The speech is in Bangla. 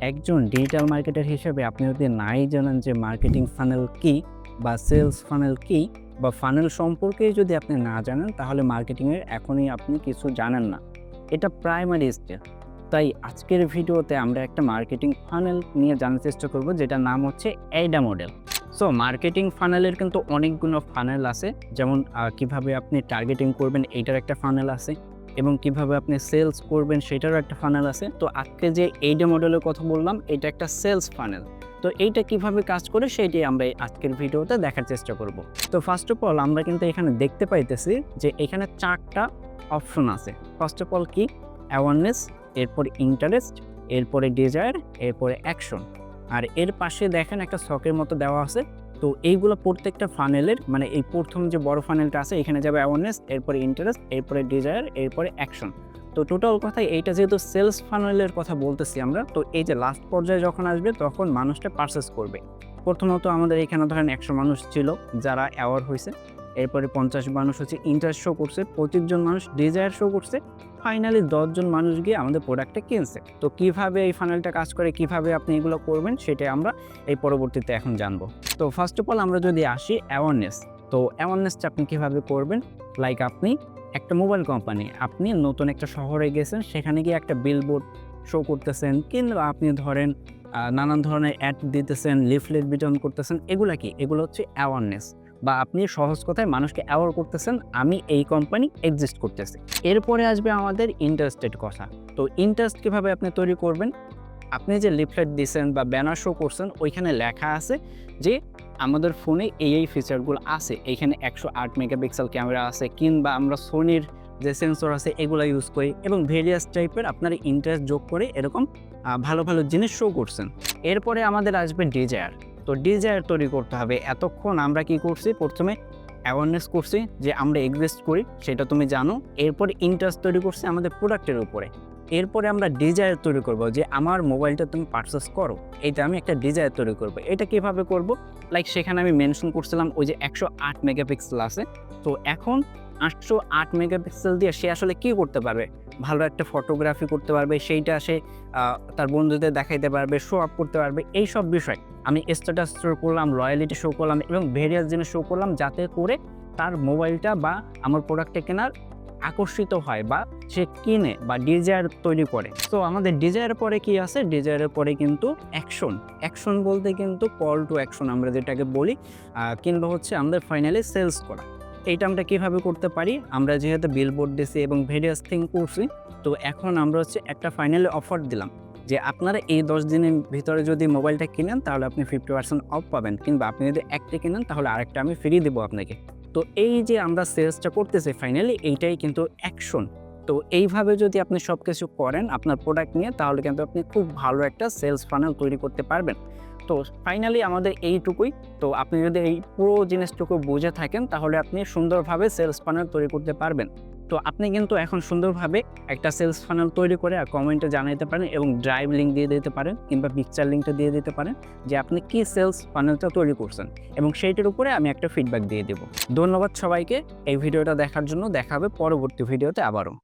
একজন ডিজিটাল মার্কেটার হিসেবে আপনি যদি নাই জানেন যে মার্কেটিং ফানেল কি বা সেলস ফানেল কি বা ফানেল সম্পর্কে যদি আপনি না জানেন, তাহলে মার্কেটিংয়ের এখনই আপনি কিছু জানেন না। এটা প্রাইমারি স্টেজ তাই আজকের ভিডিওতে আমরা একটা মার্কেটিং ফানেল নিয়ে জানার চেষ্টা করব, যেটার নাম হচ্ছে এইডা মডেল সো মার্কেটিং ফানেলের কিন্তু অনেকগুলো ফানেল আছে। যেমন কীভাবে আপনি টার্গেটিং করবেন, এইটার একটা ফানেল আছে। এবং কীভাবে আপনি সেলস করবেন সেটারও একটা ফানেল আছে। তো আজকে যে এইটা মডেলের কথা বললাম, এটা একটা সেলস ফানেল তো এইটা কীভাবে কাজ করে সেইটাই আমরা আজকের ভিডিওতে দেখার চেষ্টা করব। তো ফার্স্ট অফ অল আমরা কিন্তু এখানে দেখতে পাইতেছি যে এখানে চারটা অপশন আছে। ফার্স্ট অফ অল কি? অ্যাওয়ারনেস এরপর ইন্টারেস্ট এরপরে ডিজায়ার এরপরে অ্যাকশন আর এর পাশে দেখেন একটা শখের মতো দেওয়া আছে। তো এইগুলো প্রত্যেকটা ফানেলের মানে এই প্রথম যে বড় ফানেলটা আছে, এখানে যাবে অ্যাওয়ারনেস এরপরে ইন্টারেস্ট এরপরে ডিজায়ার এরপরে অ্যাকশন তো টোটাল কথা এইটা যেহেতু সেলস ফানেলের কথা বলতেছি আমরা, তো এই যে লাস্ট পর্যায়ে যখন আসবে, তখন মানুষটা পারচেস করবে। প্রথমত আমাদের এখানে ধরেন একশো মানুষ ছিল যারা অ্যাওয়ার হয়েছে। এরপরে পঞ্চাশ মানুষ হচ্ছে ইন্টারেস্ট শো করছে, পঁচিশজন মানুষ ডিজায়ার শো করছে ফাইনালি দশজন মানুষ গিয়ে আমাদের প্রোডাক্টটা কিনছে। তো কীভাবে এই ফাইনালটা কাজ করে, কীভাবে আপনি এগুলো করবেন সেটাই আমরা এই পরবর্তীতে এখন জানব। তো ফার্স্ট অফ অল আমরা যদি আসি অ্যাওয়ারনেস তো অ্যাওয়ারনেসটা আপনি কীভাবে করবেন? লাইক আপনি একটা মোবাইল কোম্পানি আপনি নতুন একটা শহরে গেছেন, সেখানে গিয়ে একটা বিলবোর্ড শো করতেছেন, কিংবা আপনি ধরেন নানান ধরনের অ্যাড দিতেছেন লিফলেট বিতরণ করতেছেন, এগুলা কি? এগুলো হচ্ছে অ্যাওয়ারনেস বা আপনি সহজ কথায় মানুষকে অ্যাওয়ার করতেছেন, আমি এই কোম্পানি এক্সিস্ট করতেছি। এরপরে আসবে আমাদের ইন্টারেস্টেড কথা। তো ইন্টারেস্ট কীভাবে আপনি তৈরি করবেন? আপনি যে লিফলেট দিছেন বা ব্যানার শো করছেন, ওইখানে লেখা আছে যে আমাদের ফোনে এই এই ফিচারগুলো আছে। এইখানে একশো আট মেগাপিক্সেল ক্যামেরা আছে, কিংবা আমরা সোনির যে সেন্সর আছে, এগুলো ইউজ করি এবং ভেরিয়াস টাইপের আপনার ইন্টারেস্ট যোগ করে এরকম ভালো ভালো জিনিস শো করছেন। এরপরে আমাদের আসবে ডিজায়ার তো ডিজায়ার তৈরি করতে হবে। এতক্ষণ আমরা কি করছি? প্রথমে অ্যাওয়ারনেস করছি যে আমরা এক্সিস্ট করি, সেটা তুমি জানো। এরপরে ইন্টারেস্ট তৈরি করছি আমাদের প্রোডাক্টের উপরে। এরপরে আমরা ডিজায়ার তৈরি করব যে আমার মোবাইলটা তুমি পারচেস করো। এইটা আমি একটা ডিজায়ার তৈরি করব। এটা কীভাবে করব? লাইক সেখানে আমি মেনশন করছিলাম ওই যে একশো আট মেগাপিক্সেল আছে। তো এখন আটশো আট মেগাপিক্সেল দিয়ে সে আসলে কি করতে পারবে? ভালো একটা ফটোগ্রাফি করতে পারবে, সেইটা সে তার বন্ধুদের দেখাইতে পারবে শো আপ করতে পারবে এই সব বিষয়। আমি স্ট্যাটাস শো করলাম রয়্যালিটি শো করলাম এবং ভেরিয়াস জিনিস শো করলাম যাতে করে তার মোবাইলটা বা আমার প্রোডাক্টটা কেনার আকর্ষিত হয় বা সে কিনে বা ডিজায়ার তৈরি করে। তো আমাদের ডিজায়ার পরে কি আছে? ডিজায়ারের পরে কিন্তু অ্যাকশন অ্যাকশন বলতে কিন্তু কল টু অ্যাকশন আমরা যেটাকে বলি কিংবা হচ্ছে আমাদের ফাইনালি সেলস করা। এইটা আমরা কীভাবে করতে পারি? আমরা যেহেতু বিলবোর্ড দিছি এবং ভেরিয়াস থিং করছি, তো এখন আমরা হচ্ছে একটা ফাইনালি অফার দিলাম যে আপনারা এই দশ দিনের ভিতরে যদি মোবাইলটা কিনেন, তাহলে আপনি ফিফটি পার্সেন্ট অফ পাবেন। কিংবা আপনি যদি একটা কিনেন, তাহলে আরেকটা আমি ফ্রি দেবো আপনাকে। তো এই যে আমরা সেলসটা করতেছি ফাইনালি এইটাই কিন্তু অ্যাকশন তো এইভাবে যদি আপনি সব কিছু করেন, আপনার প্রোডাক্ট নিয়ে, তাহলে কিন্তু আপনি খুব ভালো একটা সেলস ফানেল তৈরি করতে পারবেন। তো ফাইনালি আমাদের এইটুকুই। তো আপনি যদি এই পুরো জিনিসটুকু বুঝে থাকেন, তাহলে আপনি সুন্দরভাবে সেলস ফানেল তৈরি করতে পারবেন। তো আপনি কিন্তু এখন সুন্দরভাবে একটা সেলস ফানেল তৈরি করে আর কমেন্টে জানাইতে পারেন এবং ড্রাইভ লিঙ্ক দিয়ে দিতে পারেন কিংবা পিকচার লিঙ্কটা দিয়ে দিতে পারেন যে আপনি কি সেলস ফানেলটা তৈরি করছেন। এবং সেইটার উপরে আমি একটা ফিডব্যাক দিয়ে দেবো। ধন্যবাদ সবাইকে। এই ভিডিওটা দেখার জন্য দেখাবে পরবর্তী ভিডিওতে আবারও।